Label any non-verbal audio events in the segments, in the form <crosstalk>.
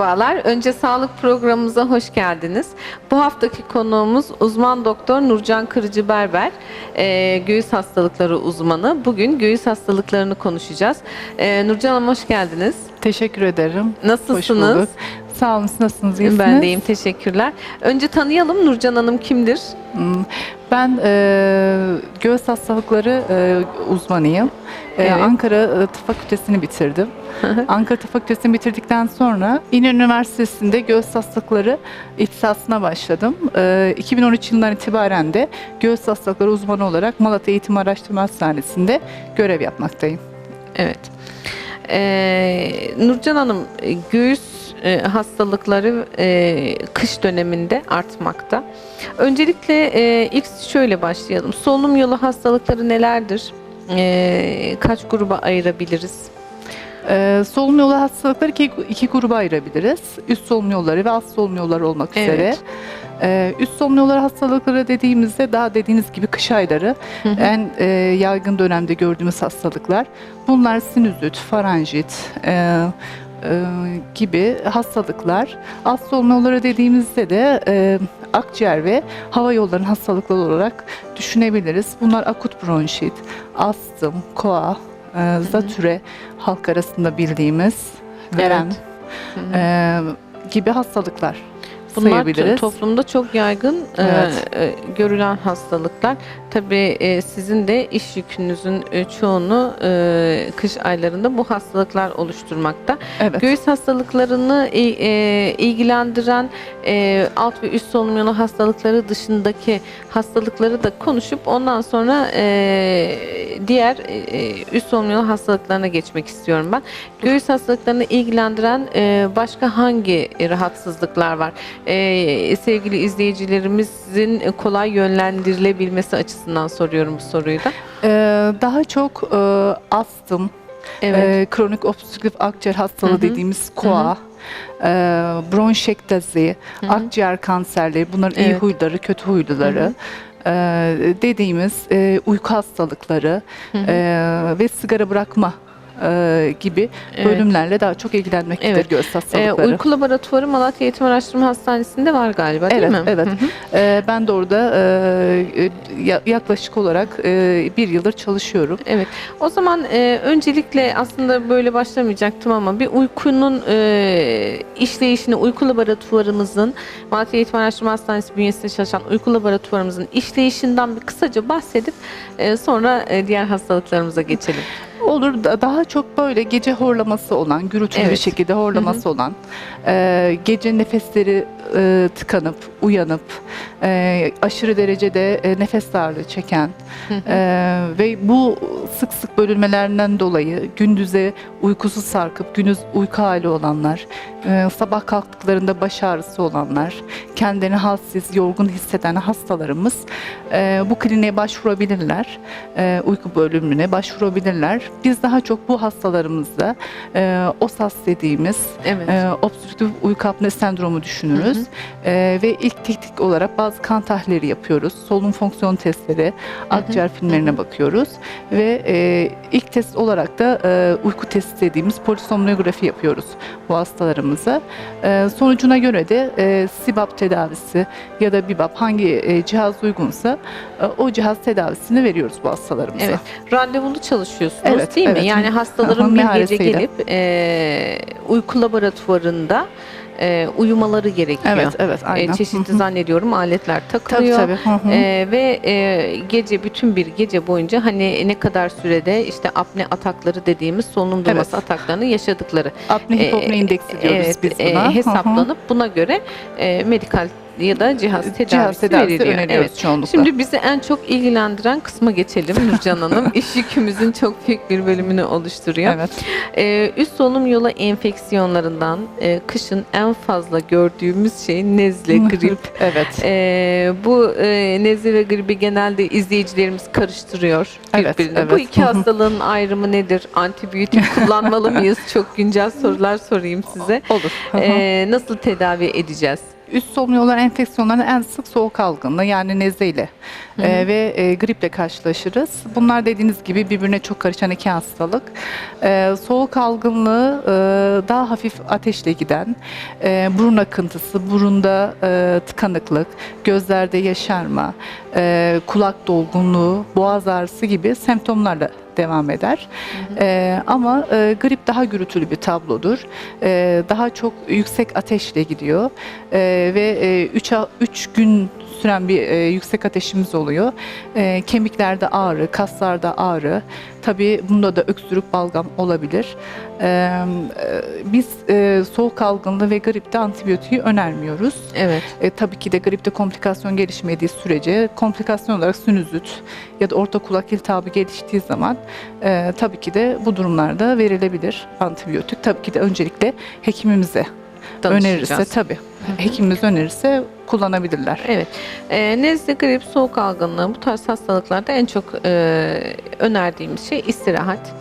Merhabalar. Önce sağlık programımıza hoş geldiniz. Bu haftaki konuğumuz uzman doktor Nurcan Kırıcı Berber, e, göğüs hastalıkları uzmanı. Bugün göğüs hastalıklarını konuşacağız. E, Nurcan Hanım hoş geldiniz. Teşekkür ederim. Hoş Nasılsınız? bulduk. Sağ olun. siz Nasılsınız? İyisiniz? Ben deyim, teşekkürler. Önce tanıyalım Nurcan Hanım kimdir? Hmm, Ben e, göğüs hastalıkları e, uzmanıyım. E, Evet. Ankara e, Tıp Fakültesini bitirdim. Ankara Tıp Fakültesini bitirdikten sonra İnönü Üniversitesi'nde göğüs hastalıkları ihtisasına başladım. E, 2013 yılından itibaren de göğüs hastalıkları uzmanı olarak Malatya Eğitim Araştırma Hastanesi'nde görev yapmaktayım. Evet. Ee, Nurcan Hanım, e, göğüs e, hastalıkları e, kış döneminde artmakta. Öncelikle e, ilk şöyle başlayalım. Solunum yolu hastalıkları nelerdir? E, kaç gruba ayırabiliriz? Ee, solunum yolu hastalıkları iki, iki gruba ayırabiliriz. Üst solunum yolları ve alt solunum yolları olmak Evet. üzere. Ee, üst solunum yolları hastalıkları dediğimizde daha dediğiniz gibi kış ayları Hı hı. en e, yaygın dönemde gördüğümüz hastalıklar. Bunlar sinüzit, faranjit e, e, gibi hastalıklar. Alt solunum yolları dediğimizde de e, akciğer ve hava yollarının hastalıkları olarak düşünebiliriz. Bunlar akut bronşit, astım, koa, e, zatüre halk arasında bildiğimiz verem Evet. E, gibi hastalıklar Bunlar sayabiliriz. toplumda çok yaygın e, Evet. e, görülen hastalıklar. Tabii e, sizin de iş yükünüzün e, çoğunu e, kış aylarında bu hastalıklar oluşturmakta. evet. Göğüs hastalıklarını i- e, ilgilendiren e, alt ve üst solunum yolu hastalıkları dışındaki hastalıkları da konuşup ondan sonra e, diğer e, üst solunum yolu hastalıklarına geçmek istiyorum ben. Göğüs hastalıklarını ilgilendiren e, başka hangi rahatsızlıklar var? E, sevgili izleyicilerimizin kolay yönlendirilebilmesi açısından soruyorum bu soruyu da. E, daha çok e, astım, Evet. e, kronik obstrüktif akciğer hastalığı Hı hı. dediğimiz koa, e, hı. akciğer kanserleri, bunların iyi Evet. huyları, kötü huyluları. E, dediğimiz e, uyku hastalıkları e, ve sigara bırakma e, gibi Evet. bölümlerle daha çok ilgilenmektedir Evet. göğüs E, hastalıkları. uyku laboratuvarı Malatya Eğitim Araştırma Hastanesi'nde var galiba değil Evet, mi? evet. Ee, ben de orada e, e, ya- yaklaşık olarak e, bir yıldır çalışıyorum. Evet. O zaman e, öncelikle aslında böyle başlamayacaktım ama bir uykunun e, işleyişini, uyku laboratuvarımızın, Malatya Eğitim Araştırma Hastanesi bünyesinde çalışan uyku laboratuvarımızın işleyişinden bir kısaca bahsedip e, sonra e, diğer hastalıklarımıza geçelim. Olur da daha çok böyle gece horlaması olan, gürültülü bir Evet. şekilde horlaması olan, e, gece nefesleri e, tıkanıp, uyanıp, e, aşırı derecede e, nefes darlığı çeken e, ve bu sık sık bölünmelerinden dolayı gündüze uykusuz sarkıp gündüz uyku hali olanlar, e, sabah kalktıklarında baş ağrısı olanlar, kendini halsiz, yorgun hisseden hastalarımız e, bu kliniğe başvurabilirler. E, uyku bölümüne başvurabilirler. Biz daha çok bu hastalarımızda e, OSAS dediğimiz Evet. e, obstrüktif uyku apne sendromu düşünürüz. E, ve ilk teknik olarak bazı kan tahlilleri yapıyoruz. Solunum fonksiyon testleri, akciğer filmlerine bakıyoruz. Ve e, ilk test olarak da e, uyku testi dediğimiz polisomnografi yapıyoruz bu hastalarımıza. E, sonucuna göre de e, SIBAP tedavisi ya da BIBAP hangi e, cihaz uygunsa e, o cihaz tedavisini veriyoruz bu hastalarımıza. Evet. Randevulu çalışıyorsunuz Evet, değil mi? evet. Yani hastaların bir gece Meharesiyle. gelip e, uyku laboratuvarında e, uyumaları gerekiyor. Evet, evet, E, aynen. çeşitli Hı hı. zannediyorum aletler Tabii takılıyor. tabii. Hı hı. Ee, ve e, gece bütün bir gece boyunca hani ne kadar sürede işte apne atakları dediğimiz solunum durması Evet. ataklarını yaşadıkları Apne hipopne e, indeksi diyoruz evet, biz e, buna. Hı hı. hesaplanıp buna göre e, medikal ya da cihaz tedavisi, cihaz tedavisi veriliyor. öneriyoruz Evet. çoğunlukla. Şimdi bizi en çok ilgilendiren kısma geçelim Nurcan Hanım. <laughs> İş yükümüzün çok büyük bir bölümünü oluşturuyor. evet. Ee, üst solunum yolu enfeksiyonlarından e, kışın en fazla gördüğümüz şey nezle, grip. evet. Ee, bu e, nezle ve gribi genelde izleyicilerimiz karıştırıyor Evet, birbirine. evet. Bu iki hastalığın ayrımı nedir? Antibiyotik <laughs> kullanmalı mıyız? Çok güncel sorular sorayım size. Olur. Ee, nasıl tedavi edeceğiz? Üst solunum yolları enfeksiyonlarının en sık soğuk algınlığı yani nezleyle e, ve e, griple karşılaşırız. Bunlar dediğiniz gibi birbirine çok karışan iki hastalık. E, soğuk algınlığı e, daha hafif ateşle giden, e, burun akıntısı, burunda e, tıkanıklık, gözlerde yaşarma, e, kulak dolgunluğu, boğaz ağrısı gibi semptomlarla devam eder. E, ama e, grip daha gürültülü bir tablodur. E, daha çok yüksek ateşle gidiyor E, ve 3 3 gün süren bir e, yüksek ateşimiz oluyor. E, kemiklerde ağrı, kaslarda ağrı. Tabii bunda da öksürük, balgam olabilir. E, e, biz e, soğuk algınlığı ve gripte antibiyotiği önermiyoruz. Evet. E, tabii ki de gripte komplikasyon gelişmediği sürece komplikasyon olarak sinüzit ya da orta kulak iltihabı geliştiği zaman e, tabii ki de bu durumlarda verilebilir antibiyotik. Tabii ki de öncelikle hekimimize önerirse tabii hekimimiz önerirse kullanabilirler. Evet. E, nezle, grip, soğuk algınlığı bu tarz hastalıklarda en çok e, önerdiğimiz şey istirahat.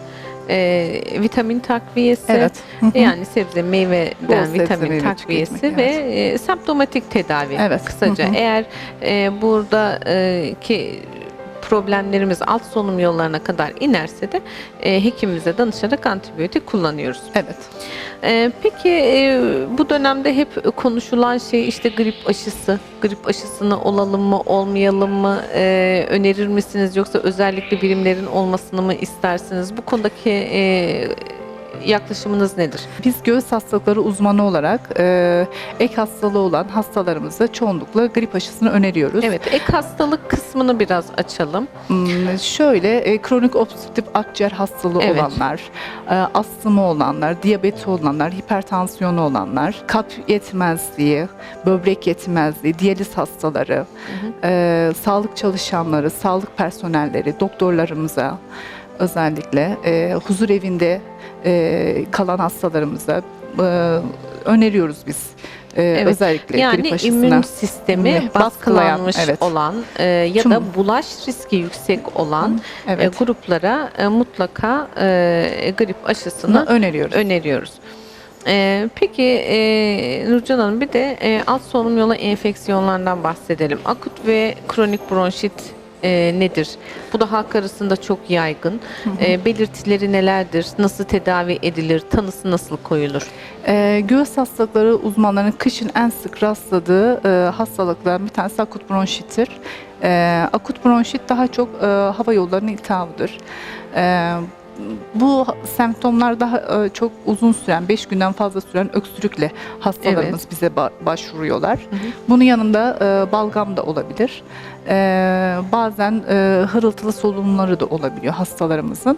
E, vitamin takviyesi. Evet. Yani sebze, meyveden Bol vitamin takviyesi ve e, semptomatik tedavi Evet. kısaca. Hı hı. Eğer e, burada e, ki problemlerimiz alt solunum yollarına kadar inerse de e, hekimimize danışarak antibiyotik kullanıyoruz. Evet. E, peki e, bu dönemde hep konuşulan şey işte grip aşısı. Grip aşısını olalım mı, olmayalım mı? E, önerir misiniz yoksa özellikle birimlerin olmasını mı istersiniz? Bu konudaki e, yaklaşımınız nedir? Biz göğüs hastalıkları uzmanı olarak e, ek hastalığı olan hastalarımıza çoğunlukla grip aşısını öneriyoruz. Evet, ek hastalık kısmını biraz açalım. Hmm, Şöyle e, kronik obstrüktif akciğer hastalığı Evet. olanlar, e, astımı olanlar, diyabeti olanlar, hipertansiyonu olanlar, kalp yetmezliği, böbrek yetmezliği, diyaliz hastaları, e, sağlık çalışanları, sağlık personelleri, doktorlarımıza özellikle e, huzur evinde e, kalan hastalarımıza e, öneriyoruz biz. E, Evet. Özellikle grip Yani aşısına. immün sistemi baskılanmış evet. olan e, ya Tüm- da bulaş riski yüksek olan evet. e, gruplara e, mutlaka e, grip aşısını Bunu öneriyoruz. öneriyoruz. E, peki e, Nurcan Hanım bir de e, alt solunum yolu enfeksiyonlarından bahsedelim. Akut ve kronik bronşit e, nedir? Bu da halk arasında çok yaygın. E, belirtileri nelerdir? Nasıl tedavi edilir? Tanısı nasıl koyulur? Ee, göğüs hastalıkları uzmanlarının kışın en sık rastladığı e, hastalıklardan bir tanesi akut bronşittir. Ee, akut bronşit daha çok e, hava yollarının iltihabıdır. Ee, bu semptomlar daha e, çok uzun süren, 5 günden fazla süren öksürükle hastalarımız bize ba- başvuruyorlar. Bunun yanında e, balgam da olabilir. Ee, bazen e, hırıltılı solunumları da olabiliyor hastalarımızın.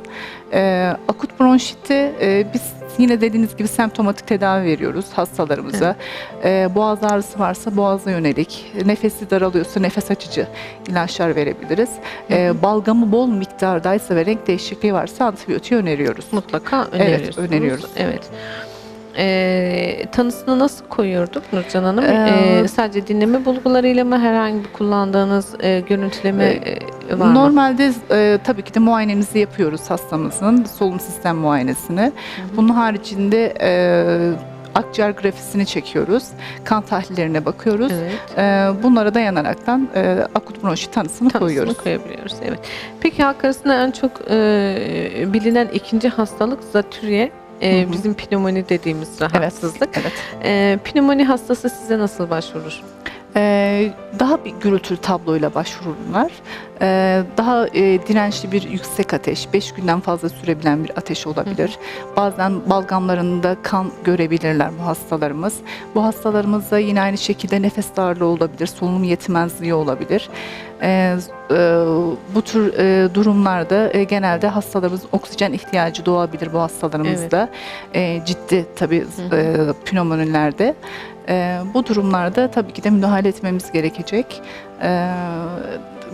Ee, akut bronşiti e, biz yine dediğiniz gibi semptomatik tedavi veriyoruz hastalarımıza. Ee, boğaz ağrısı varsa boğaza yönelik, nefesi daralıyorsa nefes açıcı ilaçlar verebiliriz. Ee, balgamı bol miktardaysa ve renk değişikliği varsa antibiyotiği öneriyoruz. Mutlaka Evet, öneriyorsunuz. öneriyoruz. Evet. Ee, tanısını nasıl koyuyorduk Nurcan Hanım? Ee, Ee, sadece dinleme bulgularıyla mı herhangi bir kullandığınız e, görüntüleme e, var mı? Normalde e, tabii ki de muayenemizi yapıyoruz hastamızın solunum sistem muayenesini. Bunun haricinde e, akciğer grafisini çekiyoruz. Kan tahlillerine bakıyoruz. Evet. E, bunlara dayanaraktan e, akut bronşit tanısını Tanısını koyuyoruz. koyabiliyoruz. Evet. Peki halk arasında en çok e, bilinen ikinci hastalık zatürre. E, Hı hı. bizim pnömoni dediğimiz rahatsızlık. Evet. E, pnömoni hastası size nasıl başvurur? Ee, daha bir gürültülü tabloyla başvururlar. Ee, daha e, dirençli bir yüksek ateş, 5 günden fazla sürebilen bir ateş olabilir. Bazen balgamlarında kan görebilirler bu hastalarımız. Bu hastalarımızda yine aynı şekilde nefes darlığı olabilir, solunum yetmezliği olabilir. Ee, e, bu tür e, durumlarda e, genelde hastalarımızın oksijen ihtiyacı doğabilir bu hastalarımızda. E, ciddi tabii Hı hı. e, pnömonilerde. E, bu durumlarda tabii ki de müdahale etmemiz gerekecek. E,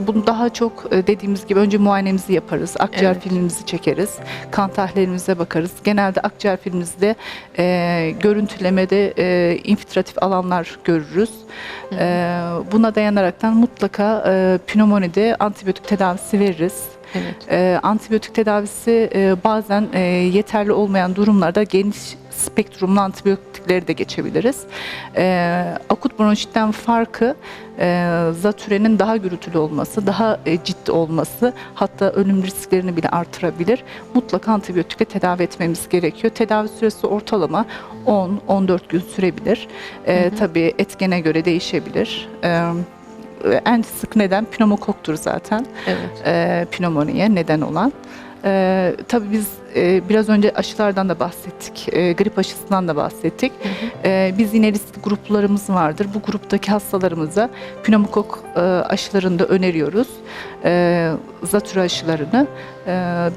bunu daha çok e, dediğimiz gibi önce muayenemizi yaparız. Akciğer Evet. filmimizi çekeriz. Kan tahlillerimize bakarız. Genelde akciğer filmimizde e, görüntülemede e, infiltratif alanlar görürüz. E, buna dayanaraktan mutlaka e, pneumonide antibiyotik tedavisi veririz. Evet. E, antibiyotik tedavisi e, bazen e, yeterli olmayan durumlarda geniş spektrumlu antibiyotikleri de geçebiliriz. E, akut bronşitten farkı e, zatürenin daha gürültülü olması, daha e, ciddi olması hatta ölüm risklerini bile artırabilir. Mutlaka antibiyotikle tedavi etmemiz gerekiyor. Tedavi süresi ortalama 10-14 gün sürebilir. E, Hı hı. Tabii etkene göre değişebilir. E, en sık neden pneumokoktur zaten Evet. e, pneumoniye neden olan. E, tabii biz e, biraz önce aşılardan da bahsettik, e, grip aşısından da bahsettik. Hı hı. E, biz yine riskli gruplarımız vardır. Bu gruptaki hastalarımıza pneumokok e, aşılarını da öneriyoruz. E, zatürre aşılarını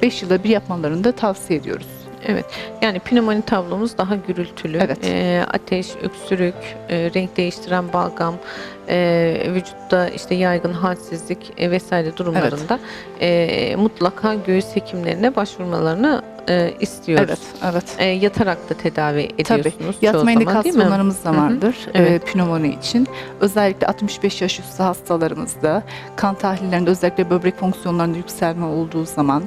5 yılda bir yapmalarını da tavsiye ediyoruz. Evet. Yani pnömoni tablomuz daha gürültülü. Evet. Ee, ateş, öksürük, e, renk değiştiren balgam, e, vücutta işte yaygın halsizlik e, vesaire durumlarında e, mutlaka göğüs hekimlerine başvurmalarını e, istiyoruz. Evet, evet. E, yatarak da tedavi Tabii. ediyorsunuz çoğu Yatma indikasyonlarımız da Hı hı. vardır Evet. e, pnömoni için. Özellikle 65 yaş üstü hastalarımızda kan tahlillerinde özellikle böbrek fonksiyonlarında yükselme olduğu zaman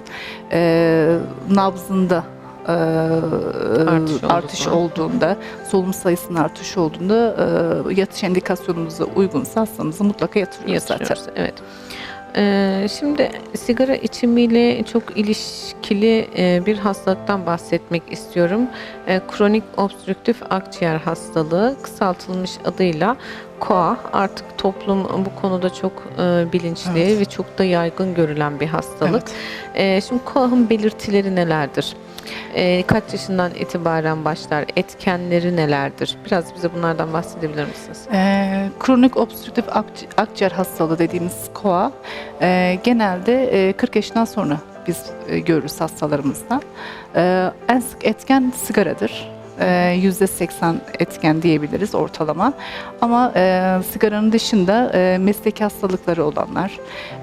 e, nabzında e, Artış artış, olduğunda, solunum sayısının artış olduğunda e, yatış indikasyonumuza uygunsa hastamızı mutlaka yatırıyoruz zaten. yatırıyoruz. Evet. Ee, şimdi sigara içimiyle çok ilişkili e, bir hastalıktan bahsetmek istiyorum. E, kronik obstrüktif akciğer hastalığı kısaltılmış adıyla KOAH artık toplum bu konuda çok e, bilinçli Evet. ve çok da yaygın görülen bir hastalık. Evet. E, şimdi KOAH'ın belirtileri nelerdir? E, kaç yaşından itibaren başlar? Etkenleri nelerdir? Biraz bize bunlardan bahsedebilir misiniz? Ee, kronik obstrüktif akci- akciğer hastalığı dediğimiz KOA e, genelde e, 40 yaşından sonra biz e, görürüz hastalarımızda. E, en sık etken sigaradır. E, %80 etken diyebiliriz ortalama. Ama e, sigaranın dışında e, meslek hastalıkları olanlar,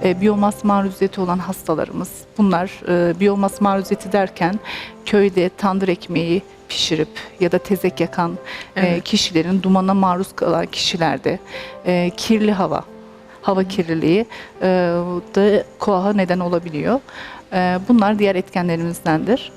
e, biyomas maruziyeti olan hastalarımız, bunlar e, biyomas maruziyeti derken köyde tandır ekmeği pişirip ya da tezek yakan e, Evet. kişilerin dumana maruz kalan kişilerde e, kirli hava, hava kirliliği e, da koaha neden olabiliyor. E, bunlar diğer etkenlerimizdendir.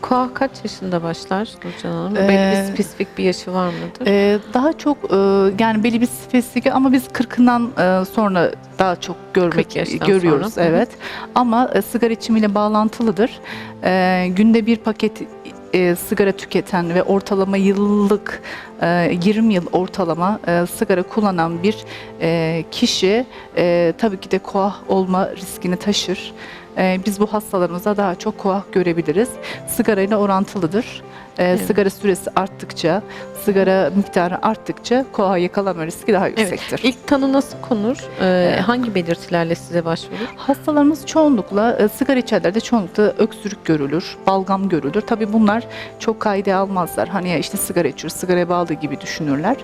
KOAH kaç yaşında başlar Nurcan Hanım? Ee, Belli bir spesifik bir yaşı var mıdır? E, daha çok e, yani belli bir spesifik ama biz 40'ından e, sonra daha çok 40 görmek görüyoruz sonra. Evet. Ama e, sigara içimiyle bağlantılıdır. E, günde bir paket e, sigara tüketen ve ortalama yıllık e, 20 yıl ortalama e, sigara kullanan bir e, kişi e, tabii ki de koah olma riskini taşır. E, biz bu hastalarımızda daha çok koah görebiliriz. Sigara ile orantılıdır. E, Evet. Sigara süresi arttıkça, sigara miktarı arttıkça koah yakalama riski daha yüksektir. İlk tanı nasıl konur? Ee, Evet. Hangi belirtilerle size başvurur? Hastalarımız çoğunlukla e, sigara içerlerde çoğunlukla öksürük görülür, balgam görülür. Tabii bunlar çok kayda almazlar. Hani ya işte sigara içiyor, sigaraya bağlı gibi düşünürler.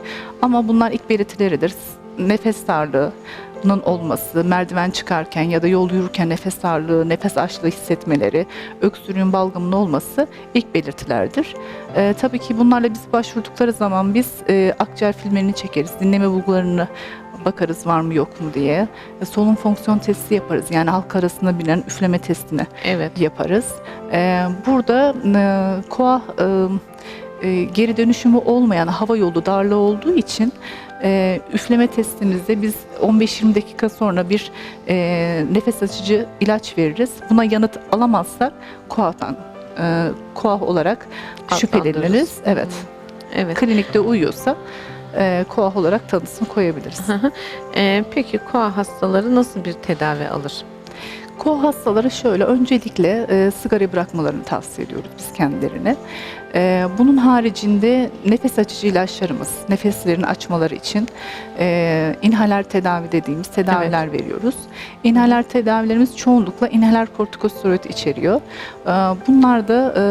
Ama bunlar ilk belirtileridir. Nefes darlığının olması, merdiven çıkarken ya da yol yürürken nefes darlığı, nefes açlığı hissetmeleri, öksürüğün balgamın olması ilk belirtilerdir. E, tabii ki bunlarla biz başvurdukları zaman biz e, akciğer filmlerini çekeriz, dinleme bulgularını bakarız var mı yok mu diye. E, Solunum fonksiyon testi yaparız. Yani halk arasında bilinen üfleme testini Evet. yaparız. E, burada e, koa e, e, geri dönüşümü olmayan hava yolu darlığı olduğu için e, üfleme testimizde biz 15-20 dakika sonra bir e, nefes açıcı ilaç veririz. Buna yanıt alamazsak koadan e, koah olarak şüpheleniriz. Evet. Evet. Klinikte uyuyorsa e, koah olarak tanısını koyabiliriz. Ee, peki KOAH hastaları nasıl bir tedavi alır? Koa hastaları şöyle öncelikle e, sigarayı bırakmalarını tavsiye ediyoruz biz kendilerine. E, bunun haricinde nefes açıcı ilaçlarımız, nefeslerini açmaları için e, inhaler tedavi dediğimiz tedaviler veriyoruz. İnhaler tedavilerimiz çoğunlukla inhaler kortikosteroid içeriyor. E, bunlar da e,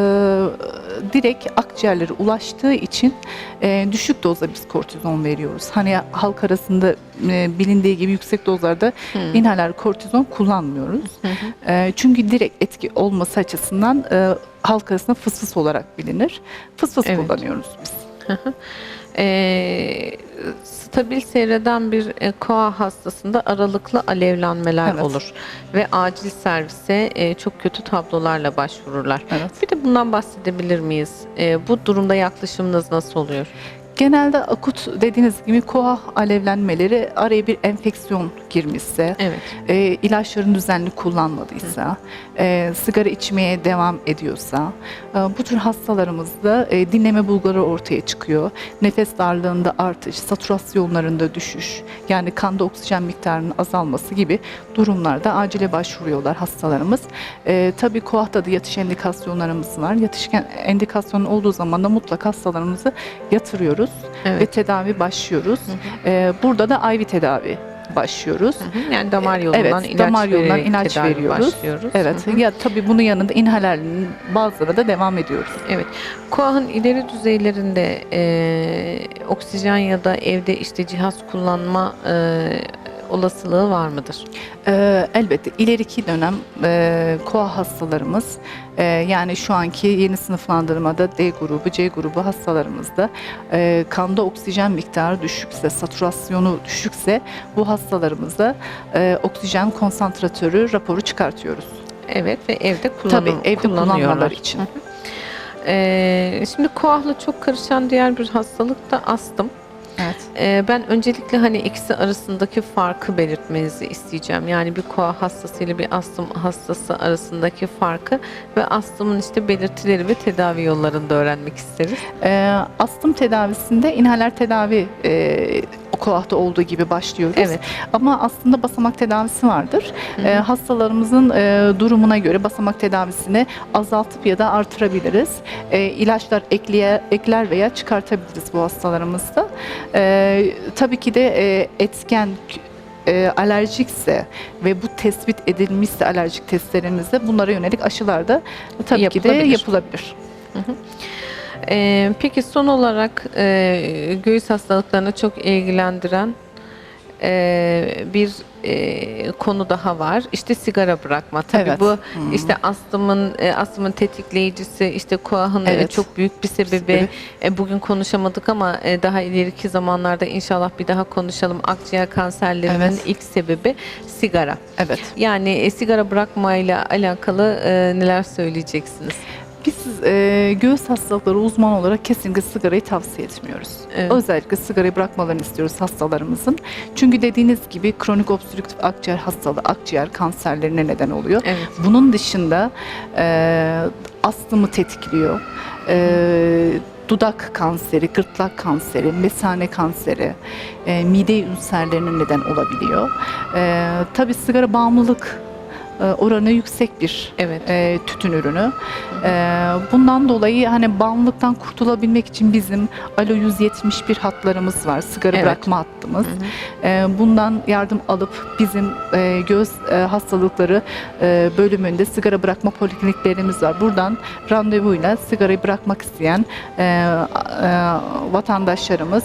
direkt akciğerlere ulaştığı için e, düşük dozda biz kortizon veriyoruz. Hani halk arasında e, bilindiği gibi yüksek dozlarda Hmm. inhaler kortizon kullanmıyoruz. E, çünkü direkt etki olması açısından e, halk arasında fıs fıs olarak bilinir. Fıs fıs Evet. kullanıyoruz biz. e, stabil seyreden bir e, koa hastasında aralıklı alevlenmeler Evet. olur ve acil servise e, çok kötü tablolarla başvururlar. Evet. Bir de bundan bahsedebilir miyiz? E, bu durumda yaklaşımınız nasıl oluyor? Genelde akut dediğiniz gibi koa alevlenmeleri araya bir enfeksiyon girmişse, Evet. e, ilaçlarını düzenli kullanmadıysa, e, sigara içmeye devam ediyorsa, e, bu tür hastalarımızda e, dinleme bulguları ortaya çıkıyor. Nefes darlığında artış, satürasyonlarında düşüş, yani kanda oksijen miktarının azalması gibi durumlarda acile başvuruyorlar hastalarımız. E, tabii koahta da yatış endikasyonlarımız var. Yatış endikasyonu olduğu zaman da mutlaka hastalarımızı yatırıyoruz Evet. ve tedavi başlıyoruz. E, burada da IV tedavi başlıyoruz. Hı hı. Yani damar yolundan Evet, ilaç damar yolundan ilaç veriyoruz. başlıyoruz. Evet. Hı hı. Ya tabii bunun yanında inhalerlerin bazıları da devam ediyoruz. Evet. KOAH'ın ileri düzeylerinde e, oksijen ya da evde işte cihaz kullanma e, olasılığı var mıdır? Ee, elbette ileriki dönem e, koa hastalarımız e, yani şu anki yeni sınıflandırmada D grubu, C grubu hastalarımızda e, kanda oksijen miktarı düşükse, satürasyonu düşükse bu hastalarımızda e, oksijen konsantratörü raporu çıkartıyoruz. Evet ve evde kullanım, Tabii evde kullanmaları için. E, şimdi KOAH'la çok karışan diğer bir hastalık da astım. Evet. E, ben öncelikle hani ikisi arasındaki farkı belirtmenizi isteyeceğim. Yani bir koa hastası ile bir astım hastası arasındaki farkı ve astımın işte belirtileri ve tedavi yollarını da öğrenmek isteriz. E, astım tedavisinde inhaler tedavi e, o koahta olduğu gibi başlıyoruz. Evet. Ama aslında basamak tedavisi vardır. Hı hı. Ee, hastalarımızın e, durumuna göre basamak tedavisini azaltıp ya da artırabiliriz. E, ilaçlar ekleye, ekler veya çıkartabiliriz bu hastalarımızda. E, tabii ki de e, etken e, alerjikse ve bu tespit edilmişse alerjik testlerimizde bunlara yönelik aşılar da tabii ki de Yapılabilir. yapılabilir. Ee, peki son olarak e, göğüs hastalıklarını çok ilgilendiren e, bir e, konu daha var. İşte sigara bırakma. Tabii Evet. bu Hı. işte astımın e, astımın tetikleyicisi, işte koahın e, Evet. çok büyük bir sebebi. Sebebi. E, bugün konuşamadık ama e, daha ileriki zamanlarda inşallah bir daha konuşalım. Akciğer kanserlerinin Evet. ilk sebebi sigara. Evet. Yani e, sigara bırakmayla alakalı e, neler söyleyeceksiniz? Biz e, göğüs hastalıkları uzman olarak kesinlikle sigarayı tavsiye etmiyoruz. Evet. Özellikle sigarayı bırakmalarını istiyoruz hastalarımızın. Çünkü dediğiniz gibi kronik obstrüktif akciğer hastalığı, akciğer kanserlerine neden oluyor. Evet. Bunun dışında e, astımı tetikliyor. E, dudak kanseri, gırtlak kanseri, mesane kanseri, e, mide ülserlerine neden olabiliyor. E, tabii sigara bağımlılık oranı yüksek bir Evet. e, tütün ürünü. E, bundan dolayı hani bağımlılıktan kurtulabilmek için bizim Alo 171 hatlarımız var. Sigara Evet. bırakma hattımız. Hı hı. E, bundan yardım alıp bizim e, göğüs e, hastalıkları e, bölümünde sigara bırakma polikliniklerimiz var. Buradan randevuyla sigarayı bırakmak isteyen e, e, vatandaşlarımız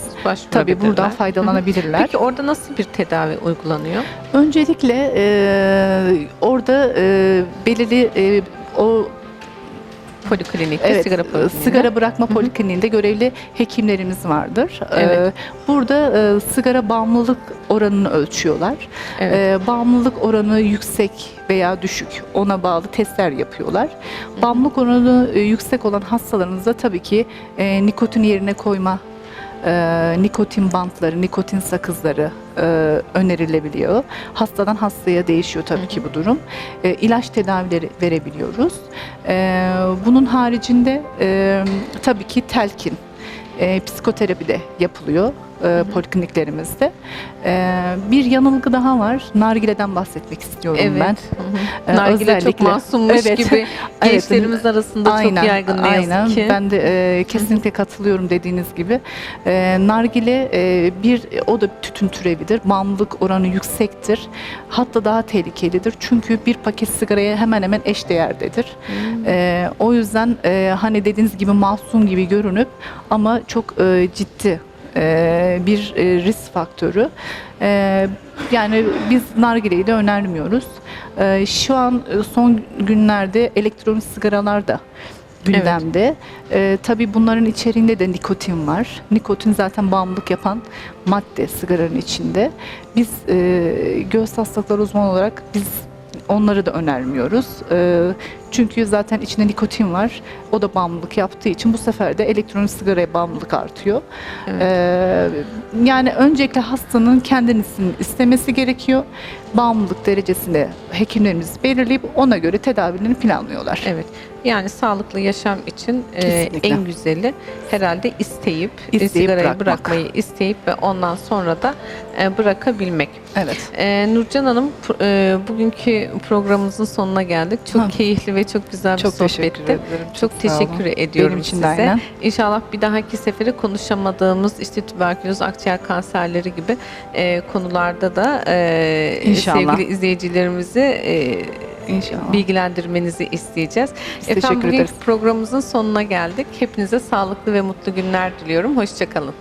tabii buradan faydalanabilirler. Peki orada nasıl bir tedavi uygulanıyor? Öncelikle e, orada e, belirli e, o Poliklinikte, evet, sigara e, polikliniğinde. sigara bırakma polikliniğinde görevli hekimlerimiz vardır. E, Evet. burada e, sigara bağımlılık oranını ölçüyorlar. Evet. E, bağımlılık oranı yüksek veya düşük ona bağlı testler yapıyorlar. Bağımlılık oranı e, yüksek olan hastalarımızda tabii ki e, nikotin yerine koyma e, nikotin bantları, nikotin sakızları e, önerilebiliyor. Hastadan hastaya değişiyor tabii ki bu durum. E, ilaç tedavileri verebiliyoruz. E, bunun haricinde e, tabii ki telkin, e, psikoterapi de yapılıyor e, polikliniklerimizde. E, bir yanılgı daha var. Nargile'den bahsetmek istiyorum evet. ben. Hı hı. E, Nargile çok masummuş Evet. gibi <laughs> Evet. gençlerimiz arasında çok yaygın ne aynen. yazık ki. Ben de e, kesinlikle katılıyorum dediğiniz gibi. E, nargile e, bir o da tütün türevidir. Bağımlılık oranı yüksektir. Hatta daha tehlikelidir. Çünkü bir paket sigaraya hemen hemen eşdeğerdedir. Hmm. E, o yüzden e, hani dediğiniz gibi masum gibi görünüp ama çok e, ciddi bir e, risk faktörü. E, yani biz nargileyi de önermiyoruz. E, şu an e, son günlerde elektronik sigaralar da gündemde. Ee, tabii bunların içeriğinde de nikotin var. Nikotin zaten bağımlılık yapan madde sigaranın içinde. Biz e, göğüs hastalıkları uzmanı olarak biz onları da önermiyoruz. Ee, çünkü zaten içinde nikotin var. O da bağımlılık yaptığı için bu sefer de elektronik sigaraya bağımlılık artıyor. Evet. Ee, yani öncelikle hastanın kendisinin istemesi gerekiyor. Bağımlılık derecesini hekimlerimiz belirleyip ona göre tedavilerini planlıyorlar. Evet. Yani sağlıklı yaşam için e, en güzeli herhalde isteyip, e, İsteyip sigarayı bırakmak. bırakmayı isteyip ve ondan sonra da e, bırakabilmek. Evet. E, Nurcan Hanım e, bugünkü programımızın sonuna geldik. Çok Ha. keyifli ve çok güzel bir Çok teşekkür sohbetti. ederim. Çok, sağ teşekkür olun. ediyorum Benim için size. aynen. İnşallah bir dahaki sefere konuşamadığımız işte tüberküloz, akciğer kanserleri gibi e, konularda da e, İnşallah. sevgili izleyicilerimizi e, İnşallah. bilgilendirmenizi isteyeceğiz. Biz Efendim teşekkür ederiz. programımızın sonuna geldik. Hepinize sağlıklı ve mutlu günler diliyorum. Hoşçakalın.